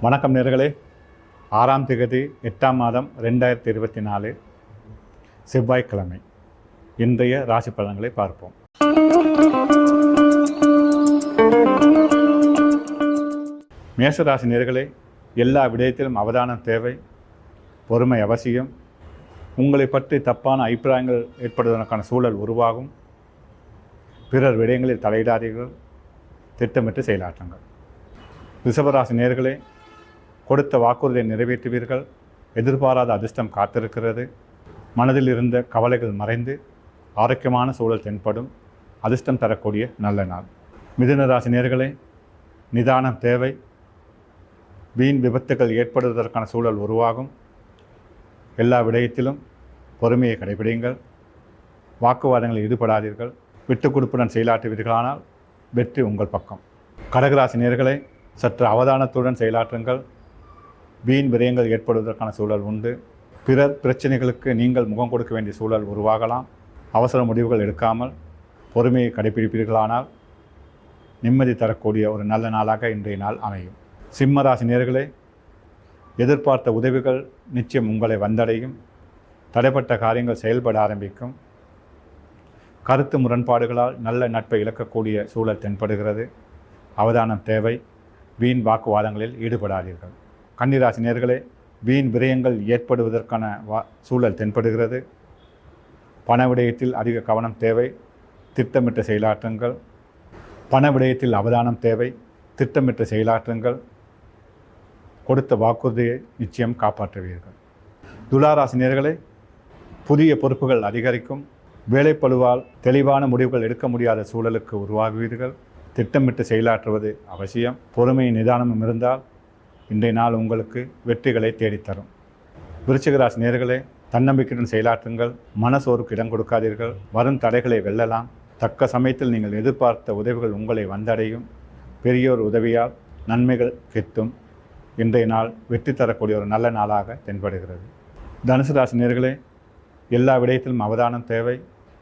வணக்கம் நேர்களே. ஆறாம் திகதி எட்டாம் மாதம் ரெண்டாயிரத்தி இருபத்தி நாலு செவ்வாய்க்கிழமை. இன்றைய ராசி பலன்களை பார்ப்போம். மேசராசி நேர்களே எல்லா விடயத்திலும் அவதானம் தேவை பொறுமை அவசியம். உங்களை பற்றி தப்பான அபிப்பிராயங்கள் ஏற்படுவதற்கான சூழல் உருவாகும். பிறர் விடயங்களில் தலையிடாதீர்கள். திட்டமிட்டு செயலாற்றுங்கள். ரிஷபராசி நேர்களே கொடுத்த வாக்குறுதியை நிறைவேற்றுவீர்கள். எதிர்பாராத அதிர்ஷ்டம் காத்திருக்கிறது. மனதில் இருந்த கவலைகள் மறைந்து ஆரோக்கியமான சூழல் தென்படும். அதிர்ஷ்டம் தரக்கூடிய நல்ல நாள். மிதுனராசி நேர்களே நிதானம் தேவை. வீண் விபத்துகள் ஏற்படுவதற்கான சூழல் உருவாகும். எல்லா விடயத்திலும் பொறுமையை கடைபிடிங்கள் வாக்குவாதங்களில் ஈடுபடாதீர்கள். விட்டுக் கொடுப்புடன் செயலாற்றுவீர்களானால் வெற்றி உங்கள் பக்கம். கடகராசி நேர்களை சற்று அவதானத்துடன் செயலாற்றுங்கள். வீண் விரயங்கள் ஏற்படுவதற்கான சூழல் உண்டு. பிறர் பிரச்சனைகளுக்கு நீங்கள் முகம் கொடுக்க வேண்டிய சூழல் உருவாகலாம். அவசர முடிவுகள் எடுக்காமல் பொறுமையை கடைபிடிப்பீர்களானால் நிம்மதி தரக்கூடிய ஒரு நல்ல நாளாக இன்றைய நாள் அமையும். சிம்மராசி நேர்களே எதிர்பார்த்த உதவிகள் நிச்சயம் உங்களை வந்தடையும். தடைப்பட்ட காரியங்கள் செயல்பட ஆரம்பிக்கும். கருத்து முரண்பாடுகளால் நல்ல நட்பை இழக்கக்கூடிய சூழல் தென்படுகிறது. அவதானம் தேவை. வீண் வாக்குவாதங்களில் ஈடுபடாதீர்கள். கன்னிராசி நேர்களே வீண் விரயங்கள் ஏற்படுவதற்கான வா சூழல் தென்படுகிறது. பண விடயத்தில் அதிக கவனம் தேவை. திட்டமிட்ட செயலாற்றங்கள். பண விடயத்தில் அவதானம் தேவை. திட்டமிட்ட செயலாற்றுங்கள். கொடுத்த வாக்குறுதியை நிச்சயம் காப்பாற்றுவீர்கள். துளாராசி நேர்களே புதிய பொறுப்புகள் அதிகரிக்கும். வேலைப்பளுவால் தெளிவான முடிவுகள் எடுக்க முடியாத சூழலுக்கு உருவாகுவீர்கள். திட்டமிட்டு செயலாற்றுவது அவசியம். பொறுமையும் நிதானமும் இருந்தால் இன்றைய நாள் உங்களுக்கு வெற்றிகளை தேடித்தரும். விருச்சிகராசி நேர்களே தன்னம்பிக்கையுடன் செயலாற்றுங்கள். மனசோருக்கு இடம் கொடுக்காதீர்கள். வரும் தடைகளை வெல்லலாம். தக்க சமயத்தில் நீங்கள் எதிர்பார்த்த உதவிகள் உங்களை வந்தடையும். பெரியோர் உதவியால் நன்மைகள் கிட்டும். இன்றைய நாள் வெற்றி தரக்கூடிய ஒரு நல்ல நாளாக தென்படுகிறது. தனுசு ராசி நேர்களே எல்லா விடயத்திலும் அவதானம் தேவை.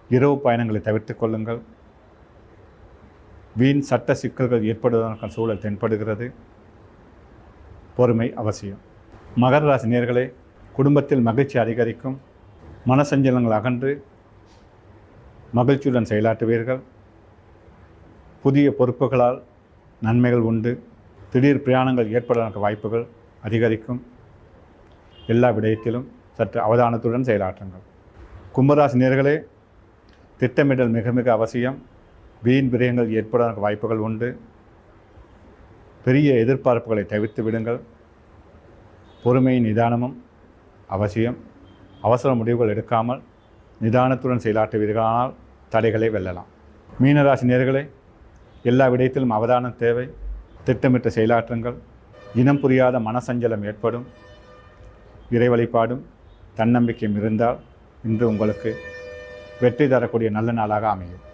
இரவு பயணங்களை தவிர்த்து கொள்ளுங்கள். வீண் சட்ட சிக்கல்கள் ஏற்படுவதற்கான சூழல் தென்படுகிறது. பொறுமை அவசியம். மகர ராசி நேர்களே குடும்பத்தில் மகிழ்ச்சி அதிகரிக்கும். மனசஞ்சலங்கள் அகன்று மகிழ்ச்சியுடன் செயலாற்றுவீர்கள். புதிய பொறுப்புகளால் நன்மைகள் உண்டு. திடீர் பிரயாணங்கள் ஏற்படுவதற்கு வாய்ப்புகள் அதிகரிக்கும். எல்லா விடயத்திலும் சற்று அவதானத்துடன் செயலாற்றுங்கள். கும்பராசி நேர்களே திட்டமிடல் மிக மிக அவசியம். வீண் விரயங்கள் ஏற்படுவதற்கு வாய்ப்புகள் உண்டு. பெரிய எதிர்பார்ப்புகளை தவிர்த்து விடுங்கள். பொறுமையின் நிதானமும் அவசியம். அவசர முடிவுகள் எடுக்காமல் நிதானத்துடன் செயலாற்றுவீர்களானால் தடைகளை வெல்லலாம். மீனராசி நேர்களே எல்லா விடயத்திலும் அவதானம் தேவை. திட்டமிட்ட செயலாற்றுங்கள். இனம் புரியாத மனசஞ்சலம் ஏற்படும். இறை வழிபாடும் தன்னம்பிக்கையும் இருந்தால் இன்று உங்களுக்கு வெற்றி தரக்கூடிய நல்ல நாளாக அமையும்.